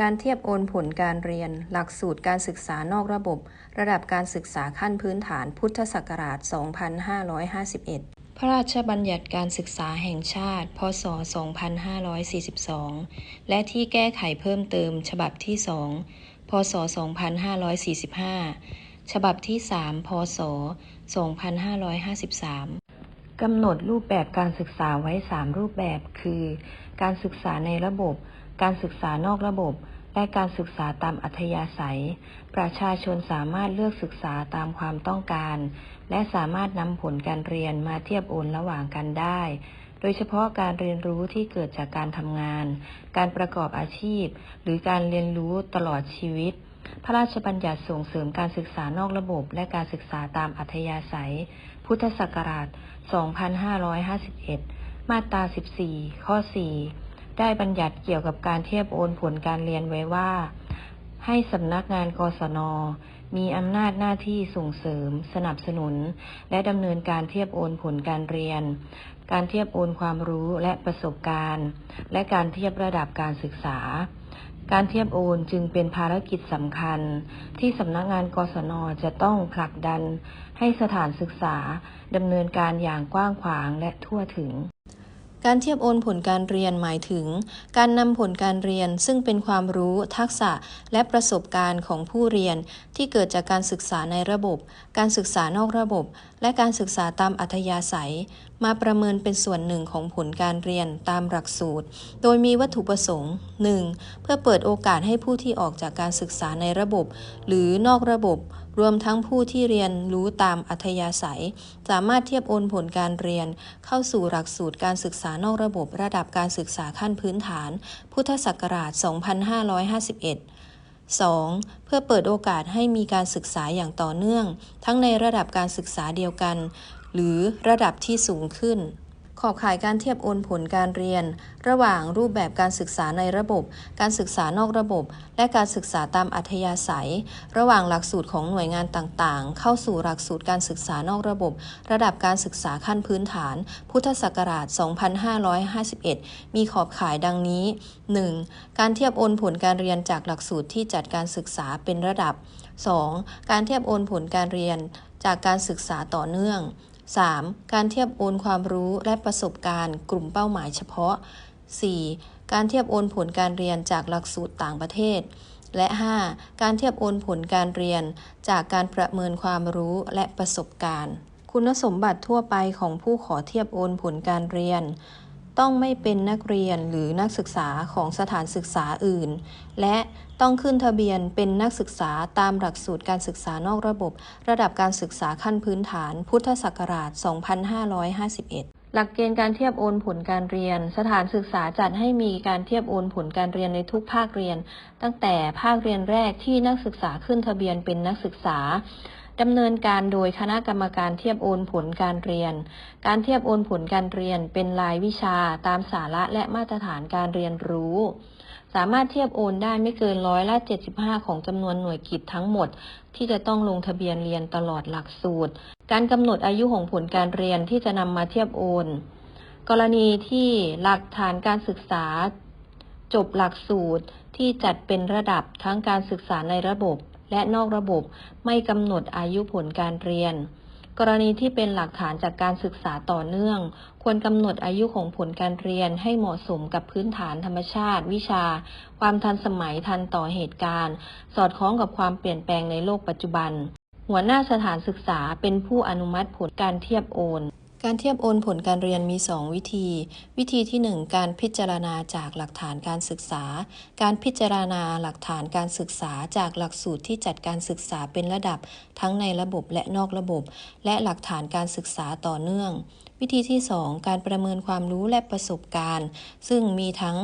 การเทียบโอนผลการเรียน หลักสูตรการศึกษานอกระบบ ระดับการศึกษาขั้นพื้นฐานพุทธศักราช 2551 พระราชบัญญัติการศึกษาแห่งชาติ พศ 2542 และที่แก้ไขเพิ่มเติม ฉบับที่ 2 พศ 2545 ฉบับที่ 3 พศ 2553กำหนดรูปแบบการศึกษาไว้ 3 รูปแบบ คือ การศึกษาในระบบ การศึกษานอกระบบ และการศึกษาตามอัธยาศัย ประชาชนสามารถเลือกศึกษาตามความต้องการ และสามารถนำผลการเรียนมาเทียบโอนระหว่างกันได้ โดยเฉพาะการเรียนรู้ที่เกิดจากการทำงาน การประกอบอาชีพ หรือการเรียนรู้ตลอดชีวิตพระราชบัญญัติส่งเสริมการศึกษานอกระบบ และการศึกษาตามอัธยาศัย พุทธศักราช 2551 มาตรา 14 ข้อ 4 ได้บัญญัติเกี่ยวกับการเทียบโอนผลการเรียนไว้ว่า ให้สำนักงานกศน มีอำนาจหน้าที่ส่งเสริม สนับสนุน และดำเนินการเทียบโอนผลการเรียน การเทียบโอนความรู้และประสบการณ์ และการเทียบระดับการศึกษาการเทียบโอนจึงเป็นภารกิจสำคัญ ที่สำนักงานกศนจะต้องผลักดัน ให้สถานศึกษาดำเนินการอย่างกว้างขวางและทั่วถึง การเทียบโอนผลการเรียนหมายถึง การนำผลการเรียนซึ่งเป็นความรู้ทักษะและประสบการณ์ของผู้เรียนที่เกิดจากการศึกษาในระบบ การศึกษานอกระบบ และการศึกษาตามอัธยาศัย มาประเมินเป็นส่วนหนึ่งของผลการเรียนตามหลักสูตร โดยมีวัตถุประสงค์ 1. เพื่อเปิดโอกาสให้ผู้ที่ออกจากการศึกษาในระบบ หรือนอกระบบ รวมทั้งผู้ที่เรียนรู้ตามอัธยาศัย สามารถเทียบโอนผลการเรียน เข้าสู่หลักสูตรการศึกษานอกระบบ ระดับการศึกษาขั้นพื้นฐาน พุทธศักราช 2551 2. เพื่อเปิดโอกาสให้มีการศึกษาอย่างต่อเนื่อง ทั้งในระดับการศึกษาเดียวกัน หรือระดับที่สูงขึ้น ขอบข่ายการเทียบโอนผลการเรียน ระหว่างรูปแบบการศึกษาในระบบ การศึกษานอกระบบ และการศึกษาตามอัธยาศัย ระหว่างหลักสูตรของหน่วยงานต่างๆ เข้าสู่หลักสูตรการศึกษานอกระบบ ระดับการศึกษาขั้นพื้นฐาน พุทธศักราช 2551 มีขอบข่ายดังนี้ 1. การเทียบโอนผลการเรียนจากหลักสูตรที่จัดการศึกษาเป็นระดับ 2. การเทียบโอนผลการเรียนจากการศึกษาต่อเนื่อง 3. การเทียบโอนความรู้และประสบการณ์ กลุ่มเป้าหมายเฉพาะ 4. การเทียบโอนผลการเรียนจากหลักสูตรต่างประเทศ และ 5. การเทียบโอนผลการเรียน จากการประเมินความรู้และประสบการณ์ คุณสมบัติทั่วไปของผู้ขอเทียบโอนผลการเรียน ต้องไม่เป็นนักเรียนหรือนักศึกษาของสถานศึกษาอื่น และต้องขึ้นทะเบียนเป็นนักศึกษาตามหลักสูตรการศึกษานอกระบบ ระดับการศึกษาขั้นพื้นฐาน พุทธศักราช 2551หลักเกณฑ์การเทียบโอนผลการเรียน สถานศึกษาจัดให้มีการเทียบโอนผลการเรียนในทุกภาคเรียน ตั้งแต่ภาคเรียนแรกที่นักศึกษาขึ้นทะเบียนเป็นนักศึกษา ดำเนินการโดยคณะกรรมการเทียบโอนผลการเรียน การเทียบโอนผลการเรียนเป็นรายวิชาตามสาระและมาตรฐานการเรียนรู้ สามารถเทียบโอนได้ไม่เกินร้อยละ 75 ของจำนวนหน่วยกิจทั้งหมด ที่จะต้องลงทะเบียนเรียนตลอดหลักสูตร การกำหนดอายุของผลการเรียนที่จะนำมาเทียบโอน กรณีที่หลักฐานการศึกษาจบหลักสูตรที่จัดเป็นระดับทั้งการศึกษาในระบบ และนอกระบบ ไม่กำหนดอายุผลการเรียน กรณีที่เป็นหลักฐานจากการศึกษาต่อเนื่อง ควรกำหนดอายุของผลการเรียนให้เหมาะสมกับพื้นฐานธรรมชาติ วิชา ความทันสมัยทันต่อเหตุการณ์ สอดคล้องกับความเปลี่ยนแปลงในโลกปัจจุบัน หัวหน้าสถานศึกษาเป็นผู้อนุมัติผลการเทียบโอน การเทียบโอนผลการเรียนมี 2 วิธี วิธีที่ 1 การพิจารณาจากหลักฐานการศึกษา การพิจารณาหลักฐานการศึกษาจากหลักสูตรที่จัดการศึกษาเป็นระดับ ทั้งในระบบและนอกระบบ และหลักฐานการศึกษาต่อเนื่อง วิธีที่ 2 การประเมินความรู้และประสบการณ์ ซึ่งมีทั้ง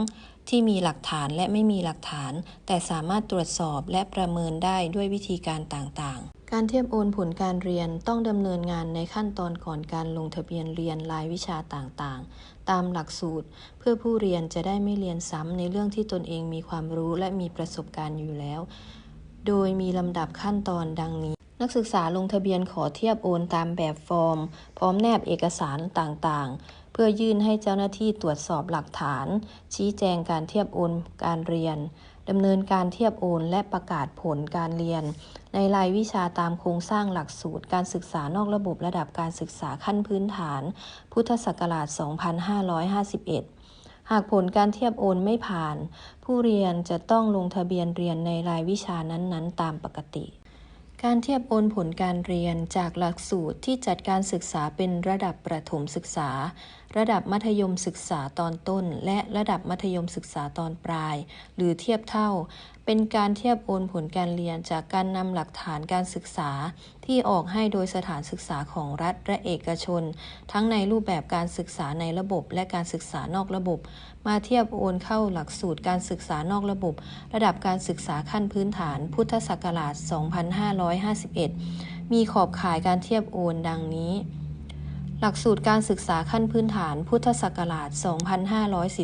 ที่มีหลักฐานและไม่มีหลักฐาน แต่สามารถตรวจสอบและประเมินได้ด้วยวิธีการต่างๆ การเทียบโอนผลการเรียนต้องดำเนินงานในขั้นตอนก่อนการลงทะเบียนเรียนรายวิชาต่างๆ ตามหลักสูตร เพื่อผู้เรียนจะได้ไม่เรียนซ้ำในเรื่องที่ตนเองมีความรู้และมีประสบการณ์อยู่แล้ว โดยมีลำดับขั้นตอนดังนี้ นักศึกษาลงทะเบียนขอเทียบโอนตามแบบฟอร์ม พร้อมแนบเอกสารต่างๆ เพื่อยื่นให้เจ้าหน้าที่ตรวจสอบหลักฐาน ชี้แจงการเทียบโอนการเรียน ดำเนินการเทียบโอน และประกาศผลการเรียน ในรายวิชาตามโครงสร้างหลักสูตร การศึกษานอกระบบระดับการศึกษาขั้นพื้นฐาน พุทธศักราช 2551หากผลการเทียบโอนไม่ผ่าน ผู้เรียนจะต้องลงทะเบียนเรียนในรายวิชานั้นๆ ตามปกติ การเทียบโอนผลการเรียนจากหลักสูตรที่จัดการศึกษาเป็นระดับประถมศึกษา ระดับมัธยมศึกษาตอนต้น และระดับมัธยมศึกษาตอนปลาย หรือเทียบเท่า เป็นการเทียบโอนผลการเรียนจากการนำหลักฐานการศึกษา ที่ออกให้โดยสถานศึกษาของรัฐและเอกชน ทั้งในรูปแบบการศึกษาในระบบและการศึกษานอกระบบ มาเทียบโอนเข้าหลักสูตรการศึกษานอกระบบ ระดับการศึกษาขั้นพื้นฐาน พุทธศักราช 2551 มีขอบข่ายการเทียบโอนดังนี้ หลักสูตรการศึกษาขั้นพื้นฐาน พุทธศักราช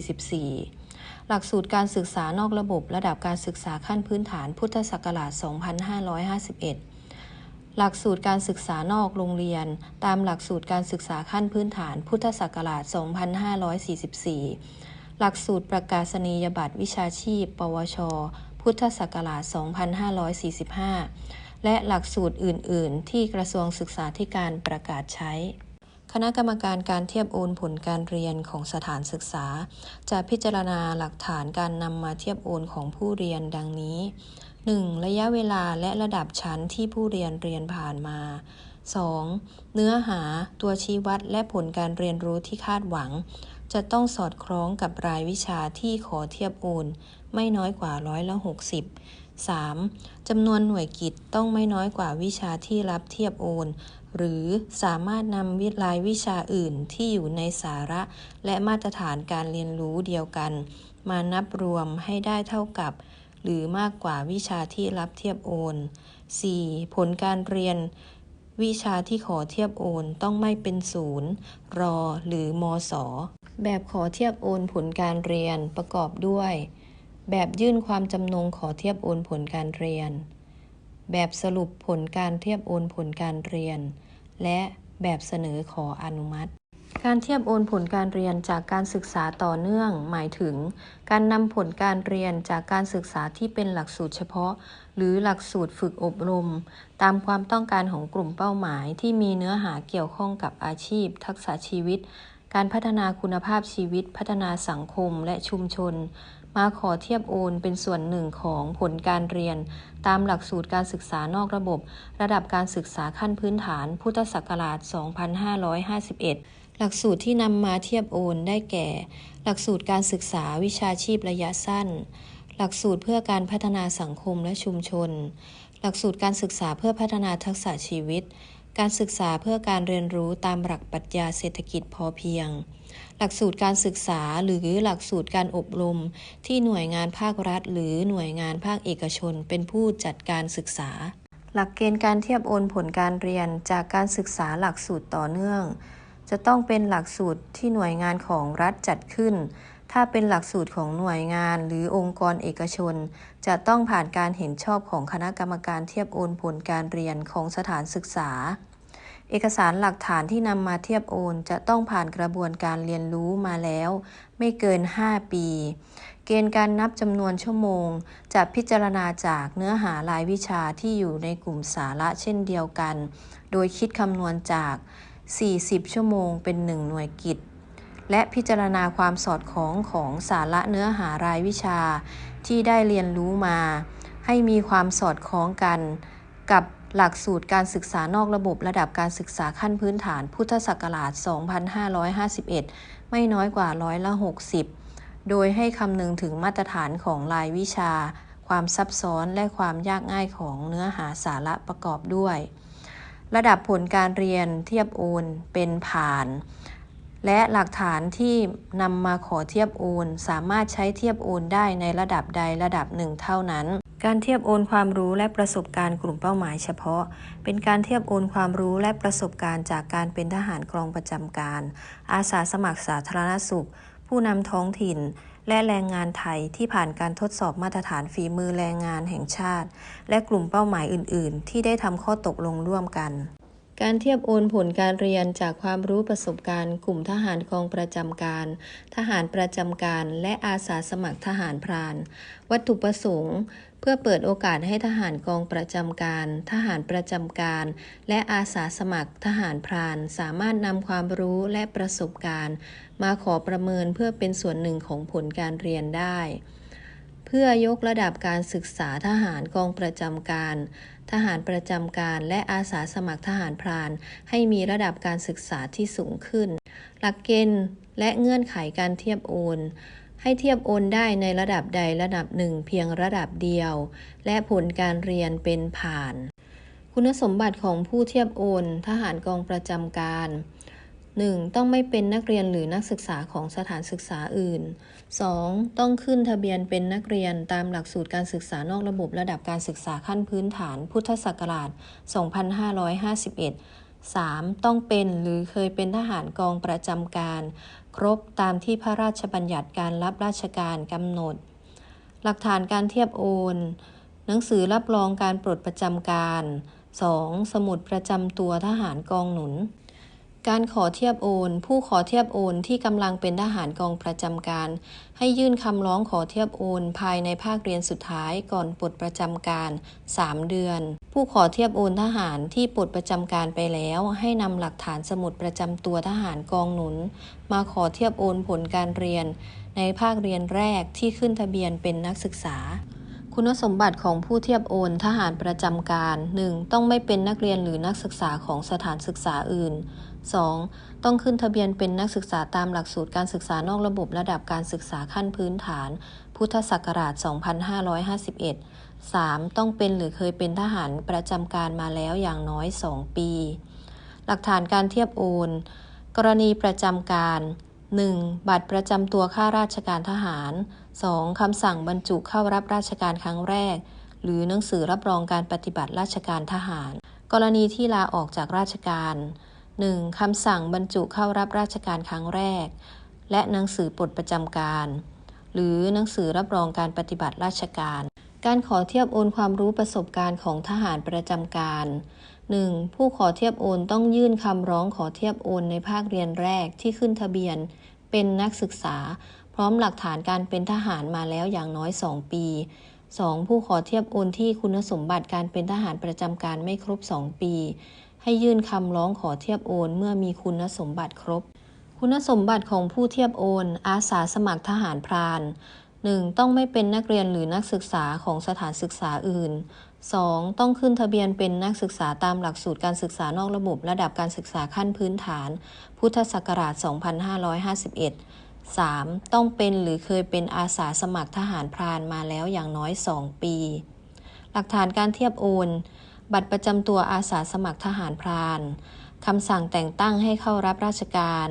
2544หลักสูตรการศึกษานอกระบบ ระดับการศึกษาขั้นพื้นฐาน พุทธศักราช 2551 หลักสูตรการศึกษานอกโรงเรียน ตามหลักสูตรการศึกษาขั้นพื้นฐาน พุทธศักราช 2544 หลักสูตรประกาศนียบัตรวิชาชีพ ปวช พุทธศักราช 2545 และหลักสูตรอื่น ๆ ที่กระทรวงศึกษาธิการประกาศใช้ คณะกรรมการการเทียบโอนผลการเรียนของสถานศึกษา จะพิจารณาหลักฐานการนำมาเทียบโอนของผู้เรียนดังนี้ 1. ระยะเวลาและระดับชั้นที่ผู้เรียนเรียนผ่านมา 2. เนื้อหา ตัวชี้วัดและผลการเรียนรู้ที่คาดหวัง จะต้องสอดคล้องกับรายวิชาที่ขอเทียบโอน ไม่น้อยกว่าร้อยละ60 3. จำนวนหน่วยกิจต้องไม่น้อยกว่าวิชาที่รับเทียบโอน หรือสามารถนำวิรายวิชาอื่นที่อยู่ในสาระ และมาตรฐานการเรียนรู้เดียวกัน มานับรวมให้ได้เท่ากับ หรือมากกว่าวิชาที่รับเทียบโอน 4. ผลการเรียน วิชาที่ขอเทียบโอนต้องไม่เป็นศูนย์รอหรือมศแบบขอเทียบโอนผลการเรียนประกอบด้วย แบบยื่นความจำนงขอเทียบโอนผลการเรียน แบบสรุปผลการเทียบโอนผลการเรียน และแบบเสนอขออนุมัติ การเทียบโอนผลการเรียนจากการศึกษาต่อเนื่อง หมายถึง การนำผลการเรียนจากการศึกษาที่เป็นหลักสูตรเฉพาะ หรือหลักสูตรฝึกอบรม ตามความต้องการของกลุ่มเป้าหมาย ที่มีเนื้อหาเกี่ยวข้องกับอาชีพ ทักษะชีวิต การพัฒนาคุณภาพชีวิต พัฒนาสังคมและชุมชน มาขอเทียบโอนเป็นส่วนหนึ่งของผลการเรียน ตามหลักสูตรการศึกษานอกระบบ ระดับการศึกษาขั้นพื้นฐาน พุทธศักราช 2551หลักสูตรที่นำมาเทียบโอนได้แก่ หลักสูตรการศึกษาวิชาชีพระยะสั้น หลักสูตรเพื่อการพัฒนาสังคมและชุมชน หลักสูตรการศึกษาเพื่อพัฒนาทักษะชีวิต การศึกษาเพื่อการเรียนรู้ตามหลักปรัชญาเศรษฐกิจพอเพียง หลักสูตรการศึกษาหรือหลักสูตรการอบรม ที่หน่วยงานภาครัฐ หรือหน่วยงานภาคเอกชน เป็นผู้จัดการศึกษา หลักเกณฑ์การเทียบโอนผลการเรียนจากการศึกษาหลักสูตรต่อเนื่อง จะต้องเป็นหลักสูตรที่หน่วยงานของรัฐจัดขึ้น ถ้าเป็นหลักสูตรของหน่วยงานหรือองค์กรเอกชน จะต้องผ่านการเห็นชอบของคณะกรรมการเทียบโอนผลการเรียนของสถานศึกษา เอกสารหลักฐานที่นำมาเทียบโอนจะต้องผ่านกระบวนการเรียนรู้มาแล้ว ไม่เกิน 5 ปี เกณฑ์การนับจำนวนชั่วโมง จะพิจารณาจากเนื้อหารายวิชาที่อยู่ในกลุ่มสาระเช่นเดียวกัน โดยคิดคำนวณจาก 40 ชั่วโมงเป็น 1 หน่วยกิจ และพิจารณาความสอดคล้องของสาระเนื้อหารายวิชาที่ได้เรียนรู้มา ให้มีความสอดคล้องกัน กับหลักสูตรการศึกษานอกระบบระดับการศึกษาขั้นพื้นฐานพุทธศักราช 2551 ไม่น้อยกว่าร้อยละ 60 โดยให้คำนึงถึงมาตรฐานของรายวิชา ความซับซ้อนและความยากง่ายของเนื้อหาสาระประกอบด้วย ระดับผลการเรียนเทียบโอนเป็นผ่าน และหลักฐานที่นำมาขอเทียบโอน สามารถใช้เทียบโอนได้ในระดับใดระดับหนึ่งเท่านั้น การเทียบโอนความรู้และประสบการณ์กลุ่มเป้าหมายเฉพาะ เป็นการเทียบโอนความรู้และประสบการณ์จากการเป็นทหารกองประจำการ อาสาสมัครสาธารณสุข ผู้นำท้องถิ่นและแรงงานไทยที่ผ่านการทดสอบมาตรฐานฝีมือแรงงานแห่งชาติ และกลุ่มเป้าหมายอื่น ๆ ที่ได้ทำข้อตกลงร่วมกัน การเทียบโอนผลการเรียนจากความรู้ประสบการณ์ กลุ่มทหารกองประจำการ ทหารประจำการ และอาสาสมัครทหารพราน วัตถุประสงค์ เพื่อเปิดโอกาสให้ทหารกองประจำการ ทหารประจำการ และอาสาสมัครทหารพราน สามารถนำความรู้และประสบการณ์ มาขอประเมินเพื่อเป็นส่วนหนึ่งของผลการเรียนได้ เพื่อยกระดับการศึกษาทหารกองประจำการ ทหารประจำการ และอาสาสมัครทหารพราน ให้มีระดับการศึกษาที่สูงขึ้น หลักเกณฑ์และเงื่อนไขการเทียบโอนให้เทียบโอนได้ในระดับใดระดับหนึ่งเพียงระดับเดียว และผลการเรียนเป็นผ่าน คุณสมบัติของผู้เทียบโอนทหารกองประจำการ 1. ต้องไม่เป็นนักเรียนหรือนักศึกษาของสถานศึกษาอื่น 2. ต้องขึ้นทะเบียนเป็นนักเรียนตามหลักสูตรการศึกษานอกระบบระดับการศึกษาขั้นพื้นฐาน พุทธศักราช 2551 3. ต้องเป็นหรือเคยเป็นทหารกองประจำการ ครบตามที่พระราชบัญญัติการรับราชการกำหนด หลักฐานการเทียบโอน หนังสือรับรองการปลดประจำการ 2. สมุดประจำตัวทหารกองหนุน การขอเทียบโอน ผู้ขอเทียบโอนที่กำลังเป็นทหารกองประจำการ ให้ยื่นคำร้องขอเทียบโอน ภายในภาคเรียนสุดท้ายก่อนปลดประจำการ 3 เดือน ผู้ขอเทียบโอนทหารที่ปลดประจำการไปแล้ว ให้นำหลักฐานสมุดประจำตัวทหารกองหนุน มาขอเทียบโอนผลการเรียน ในภาคเรียนแรกที่ขึ้นทะเบียนเป็นนักศึกษาคุณสมบัติของผู้เทียบโอนทหารประจำการ 1. ต้องไม่เป็นนักเรียนหรือนักศึกษาของสถานศึกษาอื่น 2. ต้องขึ้นทะเบียนเป็นนักศึกษาตามหลักสูตรการศึกษานอกระบบระดับการศึกษาขั้นพื้นฐาน พุทธศักราช 2551 3. ต้องเป็นหรือเคยเป็นทหารประจำการมาแล้วอย่างน้อย 2 ปี หลักฐานการเทียบโอน กรณีประจำการ 1. บัตรประจำตัวข้าราชการทหาร 2. คำสั่งบรรจุเข้ารับราชการครั้งแรก หรือหนังสือรับรองการปฏิบัติราชการทหาร กรณีที่ลาออกจากราชการ 1. คำสั่งบรรจุเข้ารับราชการครั้งแรก และหนังสือปลดประจำการ หรือหนังสือรับรองการปฏิบัติราชการ การขอเทียบโอนความรู้ประสบการณ์ของทหารประจำการ 1. ผู้ขอเทียบโอนต้องยื่นคำร้องขอเทียบโอนในภาคเรียนแรกที่ขึ้นทะเบียน เป็นนักศึกษา พร้อมหลักฐานการเป็นทหารมาแล้วอย่างน้อย 2 ปี 2. ผู้ขอเทียบโอนที่คุณสมบัติการเป็นทหารประจำการไม่ครบ 2 ปี ให้ยื่นคำร้องขอเทียบโอนเมื่อมีคุณสมบัติครบ คุณสมบัติของผู้เทียบโอน อาสาสมัครทหารพราน 1. ต้องไม่เป็นนักเรียนหรือนักศึกษาของสถานศึกษาอื่น 2. ต้องขึ้นทะเบียนเป็นนักศึกษาตามหลักสูตรการศึกษานอกระบบระดับการศึกษาขั้นพื้นฐาน พุทธศักราช 2551 3. ต้องเป็นหรือเคยเป็นอาสาสมัครทหารพรานมาแล้วอย่างน้อย 2 ปี หลักฐานการเทียบโอน บัตรประจำตัวอาสาสมัครทหารพราน คำสั่งแต่งตั้งให้เข้ารับราชการ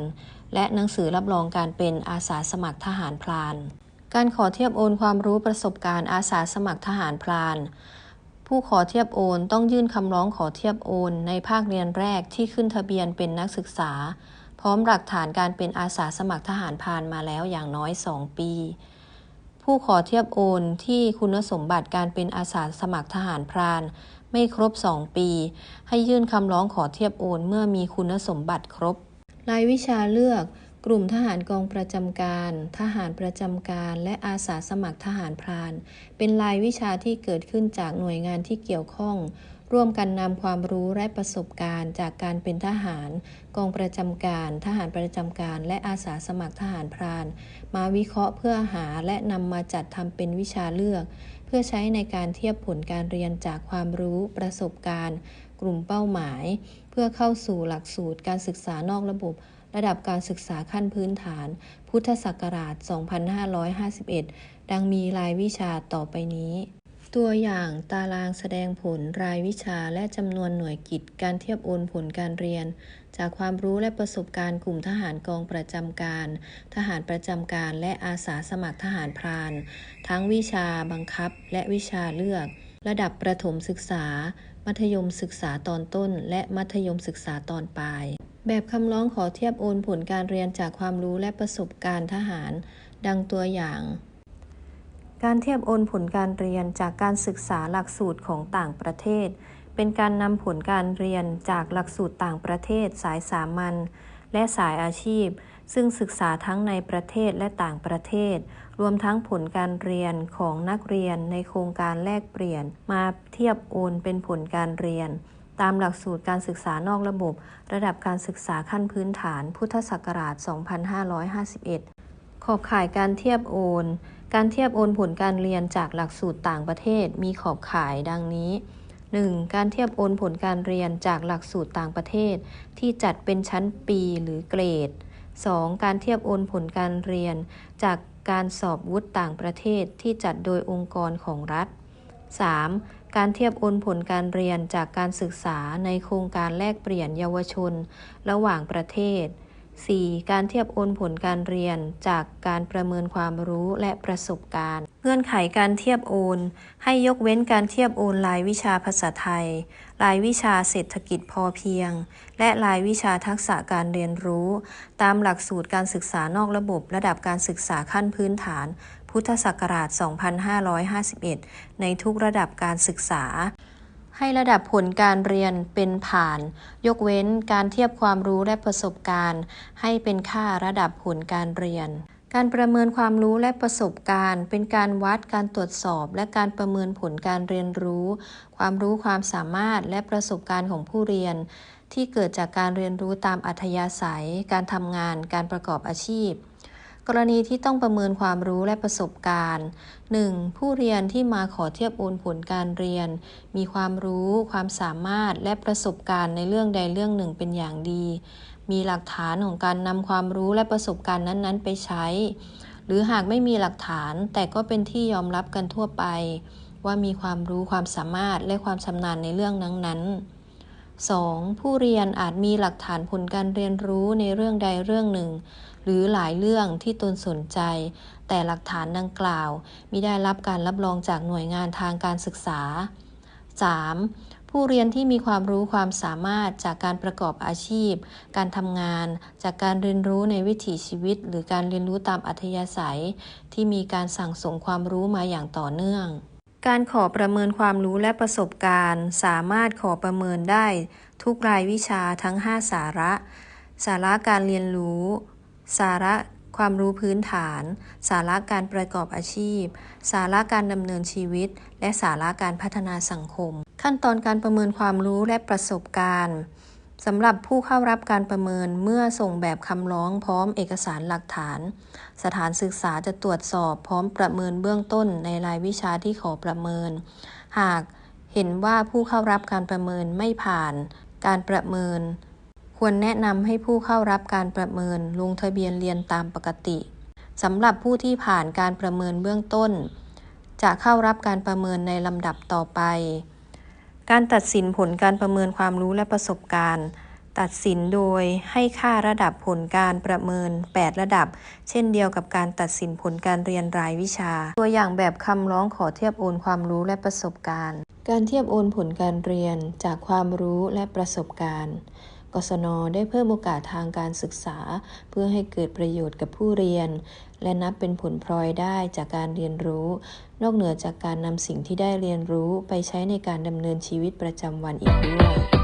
และหนังสือรับรองการเป็นอาสาสมัครทหารพราน การขอเทียบโอนความรู้ประสบการณ์อาสาสมัครทหารพราน ผู้ขอเทียบโอนต้องยื่นคำร้องขอเทียบโอนในภาคเรียนแรกที่ขึ้นทะเบียนเป็นนักศึกษา พร้อมหลักฐานการเป็นอาสาสมัครทหารพรานมาแล้วอย่างน้อย 2 ปีผู้ขอเทียบโอนที่คุณสมบัติการเป็นอาสาสมัครทหารพราน ไม่ครบ 2 ปี ให้ยื่นคำร้องขอเทียบโอนเมื่อมีคุณสมบัติครบ รายวิชาเลือก กลุ่มทหารกองประจำการ ทหารประจำการ และอาสาสมัครทหารพราน เป็นรายวิชาที่เกิดขึ้นจากหน่วยงานที่เกี่ยวข้อง ร่วมกันนำความรู้และประสบการณ์ จากการเป็นทหาร กองประจำการ ทหารประจำการ และอาสาสมัครทหารพราน มาวิเคราะห์เพื่อหาและนำมาจัดทำเป็นวิชาเลือก เพื่อใช้ในการเทียบผลการเรียนจากความรู้ประสบการณ์ กลุ่มเป้าหมาย เพื่อเข้าสู่หลักสูตรการศึกษานอกระบบระดับการศึกษาขั้นพื้นฐาน พุทธศักราช 2551 ดังมีรายวิชาต่อไปนี้ ตัวอย่างตารางแสดงผลรายวิชาและจำนวนหน่วยกิจ การเทียบโอนผลการเรียน จากความรู้และประสบการณ์กลุ่มทหารกองประจำการ ทหารประจำการ และอาสาสมัครทหารพราน ทั้งวิชาบังคับ และวิชาเลือก ระดับประถมศึกษา มัธยมศึกษาตอนต้น และมัธยมศึกษาตอนปลาย แบบคำร้องขอเทียบโอนผลการเรียนจากความรู้และประสบการณ์ทหาร ดังตัวอย่าง การเทียบโอนผลการเรียนจากการศึกษาหลักสูตรของต่างประเทศ เป็นการนำผลการเรียนจากหลักสูตรต่างประเทศ สายสามัญและสายอาชีพ ซึ่งศึกษาทั้งในประเทศและต่างประเทศ รวมทั้งผลการเรียนของนักเรียนในโครงการแลกเปลี่ยน มาเทียบโอนเป็นผลการเรียน ตามหลักสูตรการศึกษานอกระบบ ระดับการศึกษาขั้นพื้นฐาน พุทธศักราช 2551 ขอบข่ายการเทียบโอน การเทียบโอนผลการเรียนจากหลักสูตรต่างประเทศมีขอบข่ายดังนี้ 1. การเทียบโอนผลการเรียนจากหลักสูตรต่างประเทศ ที่จัดเป็นชั้นปีหรือเกรด 2. การเทียบโอนผลการเรียน จากการสอบวุฒิต่างประเทศที่จัดโดยองค์กรของรัฐ 3. การเทียบโอนผลการเรียนจากการศึกษาในโครงการแลกเปลี่ยนเยาวชน ระหว่างประเทศ 4. การเทียบโอนผลการเรียนจากการประเมินความรู้และประสบการณ์ เงื่อนไขการเทียบโอน ให้ยกเว้นการเทียบโอนรายวิชาภาษาไทย รายวิชาเศรษฐกิจพอเพียง และรายวิชาทักษะการเรียนรู้ ตามหลักสูตรการศึกษานอกระบบระดับการศึกษาขั้นพื้นฐาน พุทธศักราช 2551 ในทุกระดับการศึกษา ให้ระดับผลการเรียนเป็นผ่าน ยกเว้นการเทียบความรู้และประสบการณ์ ให้เป็นค่าระดับผลการเรียน การประเมินความรู้และประสบการณ์ เป็นการวัดการตรวจสอบ และการประเมินผลการเรียนรู้ ความรู้ความสามารถและประสบการณ์ของผู้เรียน ที่เกิดจากการเรียนรู้ตามอัธยาศัย การทำงาน การประกอบอาชีพ กรณีที่ต้องประเมินความรู้และประสบการณ์ 1. ผู้เรียนที่มาขอเทียบโอนผลการเรียน มีความรู้ ความสามารถและประสบการณ์ในเรื่องใดเรื่องหนึ่งเป็นอย่างดี มีหลักฐานของการนำความรู้และประสบการณ์นั้นๆ ไปใช้ หรือหากไม่มีหลักฐานแต่ก็เป็นที่ยอมรับกันทั่วไป ว่ามีความรู้ความสามารถและความชำนาญในเรื่องนั้นๆ 2. ผู้เรียนอาจมีหลักฐานผลการเรียนรู้ในเรื่องใดเรื่องหนึ่ง หรือหลายเรื่องที่ตนสนใจ แต่หลักฐานดังกล่าวมิได้รับการรับรองจากหน่วยงานทางการศึกษา 3. ผู้เรียนที่มีความรู้ความสามารถจากการประกอบอาชีพ การทำงาน จากการเรียนรู้ในวิถีชีวิต หรือการเรียนรู้ตามอัธยาศัย ที่มีการสั่งสมความรู้มาอย่างต่อเนื่อง การขอประเมินความรู้และประสบการณ์ สามารถขอประเมินได้ทุกรายวิชาทั้ง 5 สาระ สาระการเรียนรู้ สาระความรู้พื้นฐาน สาระการประกอบอาชีพ สาระการดำเนินชีวิต และสาระการพัฒนาสังคม ขั้นตอนการประเมินความรู้และประสบการณ์ สำหรับผู้เข้ารับการประเมินเมื่อส่งแบบคำร้องพร้อมเอกสารหลักฐาน สถานศึกษาจะตรวจสอบพร้อมประเมินเบื้องต้นในรายวิชาที่ขอประเมิน หากเห็นว่าผู้เข้ารับการประเมินไม่ผ่าน การประเมิน ควรแนะนำให้ผู้เข้ารับการประเมินลงทะเบียนเรียนตามปกติสำหรับผู้ที่ผ่านการประเมินเบื้องต้น จะเข้ารับการประเมินในลำดับต่อไป การตัดสินผลการประเมินความรู้และประสบการณ์ ตัดสินโดยให้ค่าระดับผลการประเมิน 8 ระดับ เช่นเดียวกับการตัดสินผลการเรียนรายวิชา ตัวอย่างแบบคำร้องขอเทียบโอนความรู้และประสบการณ์ การเทียบโอนผลการเรียนจากความรู้และประสบการณ์ กศนได้เพิ่มโอกาสทางการศึกษา เพื่อให้เกิดประโยชน์กับผู้เรียน และนับเป็นผลพลอยได้จากการเรียนรู้ นอกเหนือจากการนำสิ่งที่ได้เรียนรู้ไปใช้ในการดำเนินชีวิตประจำวันอีกด้วย